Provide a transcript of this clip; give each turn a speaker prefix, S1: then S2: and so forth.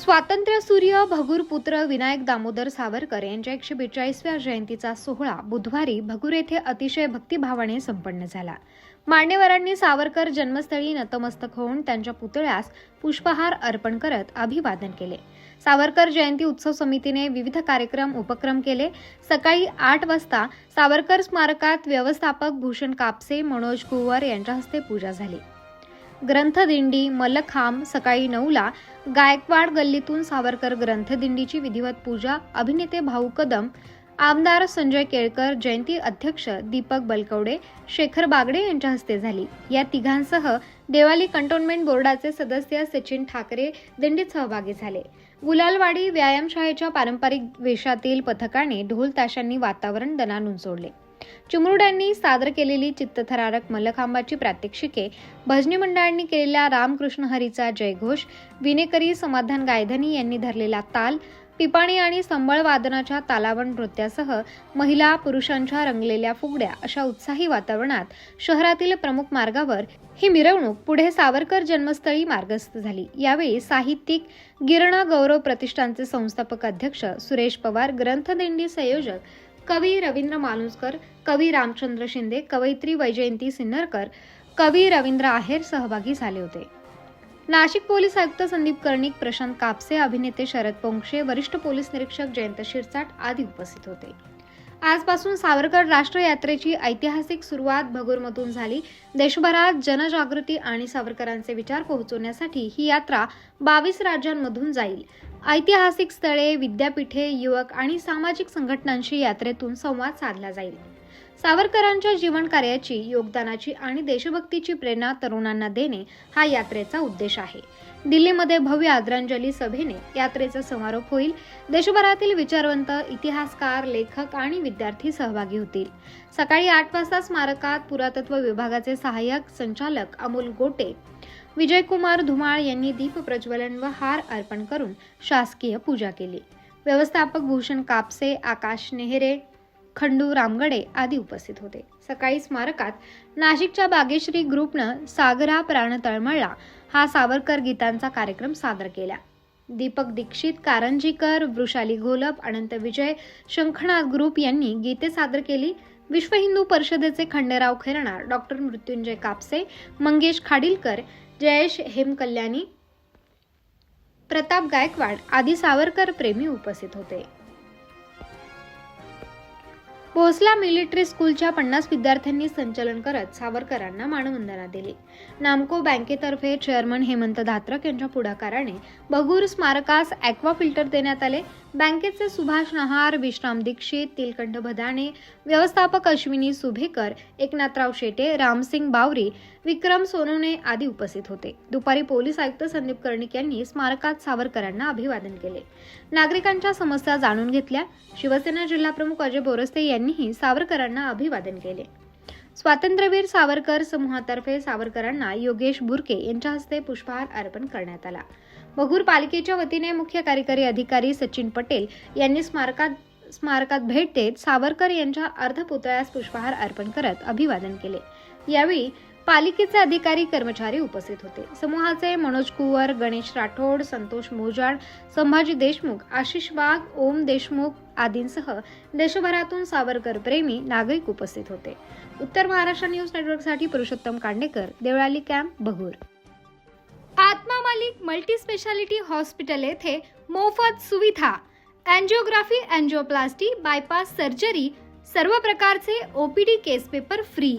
S1: स्वातंत्र्यसूर्य भगूरपुत्र विनायक दामोदर सावरकर यांच्या एकशे बेचाळीसव्या जयंतीचा सोहळा बुधवारी भगूर येथे अतिशय भक्तिभावाने संपन्न झाला. मान्यवरांनी सावरकर जन्मस्थळी नतमस्तक होऊन त्यांच्या पुतळ्यास पुष्पहार अर्पण करत अभिवादन केले. सावरकर जयंती उत्सव समितीने विविध कार्यक्रम उपक्रम केले. सकाळी आठ वाजता सावरकर स्मारकात व्यवस्थापक भूषण कापसे मनोज कुवर यांच्या हस्ते पूजा झाली. ग्रंथदिंडी मलखांब सकाळी नऊला गायकवाड गल्लीतून सावरकर ग्रंथदिंडीची विधिवत पूजा अभिनेते भाऊ कदम आमदार संजय केळकर जयंती अध्यक्ष दीपक बलकवडे शेखर बागडे यांच्या हस्ते झाली. या तिघांसह देवाली कंटोन्मेंट बोर्डाचे सदस्य सचिन ठाकरे दिंडीत सहभागी झाले. गुलालवाडी व्यायामशाळेच्या पारंपरिक वेशातील पथकाने ढोल ताशांनी वातावरण दणानून सोडले. चिमुरड्यांनी सादर केलेली चित्तथरारक मल्लखांबाची प्रात्यक्षिके भजनी मंडळांनी केलेला रामकृष्ण हरीचा जयघोष विनेकरी समाधान गायधनी यांनी धरलेला ताल पिपाणी आणि संबळ वादनाच्या तालावण नृत्यासह महिला पुरुषांच्या रंगलेल्या फुगड्या अशा उत्साही वातावरणात शहरातील प्रमुख मार्गावर ही मिरवणूक पुढे सावरकर जन्मस्थळी मार्गस्थ झाली. यावेळी साहित्यिक गिरणा गौरव प्रतिष्ठानचे संस्थापक अध्यक्ष सुरेश पवार ग्रंथदिंडी संयोजक कवी रवींद्र मालुसकर कवी रामचंद्र शिंदे कवयित्री वैजयंती सिन्नरकर कवी रवींद्र आहेर सहभागी झाले होते. नाशिक पोलीस आयुक्त संदीप कर्णिक प्रशांत कापसे अभिनेते शरद पोंक्षे वरिष्ठ पोलीस निरीक्षक जयंत शिरसाट आदी उपस्थित होते. आजपासून सावरकर राष्ट्रयात्रेची ऐतिहासिक सुरुवात भगूरमधून झाली. देशभरात जनजागृती आणि सावरकरांचे विचार पोहोचवण्यासाठी ही यात्रा बावीस राज्यांमधून जाईल. ऐतिहासिक स्थळे विद्यापीठे युवक आणि सामाजिक संघटनांशी यात्रेतून संवाद साधला जाईल. सावरकरांच्या जीवन कार्याची योगदानाची आणि देशभक्तीची प्रेरणा तरुणांना देणे हा यात्रेचा उद्देश आहे. दिल्लीमध्ये भव्य आदरांजली सभेने यात्रेचा समारोप होईल. देशभरातील विचारवंत इतिहासकार लेखक आणि विद्यार्थी सहभागी होतील. सकाळी आठ वाजता स्मारकात पुरातत्व विभागाचे सहाय्यक संचालक अमोल गोटे विजयकुमार धुमाळ यांनी दीप प्रज्वलन व हार अर्पण करून शासकीय पूजा केली. व्यवस्थापक भूषण कापसे आकाश नेहरे खंडू रामगडे आदी उपस्थित होते. सकाळी स्मारकात नाशिकच्या बागेश्री ग्रुपनं सागरा प्राण तळमळला हा सावरकर गीतांचा कार्यक्रम सादर केला. दीपक दीक्षित कारंजीकर वृषाली घोलप अनंत विजय शंखनाथ ग्रुप यांनी गीते सादर केली. विश्व हिंदू परिषदेचे खंडेराव खैरणार डॉक्टर मृत्युंजय कापसे मंगेश खाडिलकर जयेश हेमकल्याणी प्रताप गायकवाड आदी सावरकर प्रेमी उपस्थित होते. भोसला मिलिटरी स्कूलच्या पन्नास विद्यार्थ्यांनी संचलन करत सावरकरांना मानवंदना दिली. नामको बँकेतर्फे चेअरमन हेमंत धात्रक यांच्या पुढाकाराने बगूर स्मारकास ॲक्वा फिल्टर देण्यात आले. बँकेचे सुभाष नहार विश्राम दीक्षित तिलकंठ भदाणे व्यवस्थापक अश्विनी सुभेकर एकनाथराव शेटे रामसिंग बावरी विक्रम सोनवणे आदी उपस्थित होते. दुपारी पोलीस आयुक्त संदीप कर्णिक यांनी स्मारकात सावरकरांना अभिवादन केले. नागरिकांच्या समस्या जाणून घेतल्या. शिवसेना जिल्हाप्रमुख अजय बोरस्ते यांनीही सावरकरांना अभिवादन केले. स्वातंत्र्यवीर सावरकर समूहातर्फे सावरकरांना योगेश बुरके यांच्या हस्ते पुष्पहार अर्पण करण्यात आला. बघूर पालिकेच्या वतीने मुख्य कार्यकारी अधिकारी सचिन पटेल यांनी स्मारकात स्मारकात भेट देत सावरकर यांच्या अर्धपुतळ्यास पुष्पहार अर्पण करत अभिवादन केले. यावेळी पालिकेचे अधिकारी कर्मचारी उपस्थित होते. समूहाचे मनोज कुवर गणेश राठोड संतोष मोजाड संभाजी देशमुख आशिष वाघ ओम देशमुख आदींसह देशभरातून सावरकर प्रेमी नागरिक उपस्थित होते. उत्तर महाराष्ट्र न्यूज नेटवर्कसाठी Purushottam Kandekar Deolali camp Baghur Atma Malik multi speciality hospital येथे मोफत सुविधा अँजिओग्राफी अँजिओप्लास्टी बायपास सर्जरी सर्व प्रकारचे OPD case paper free.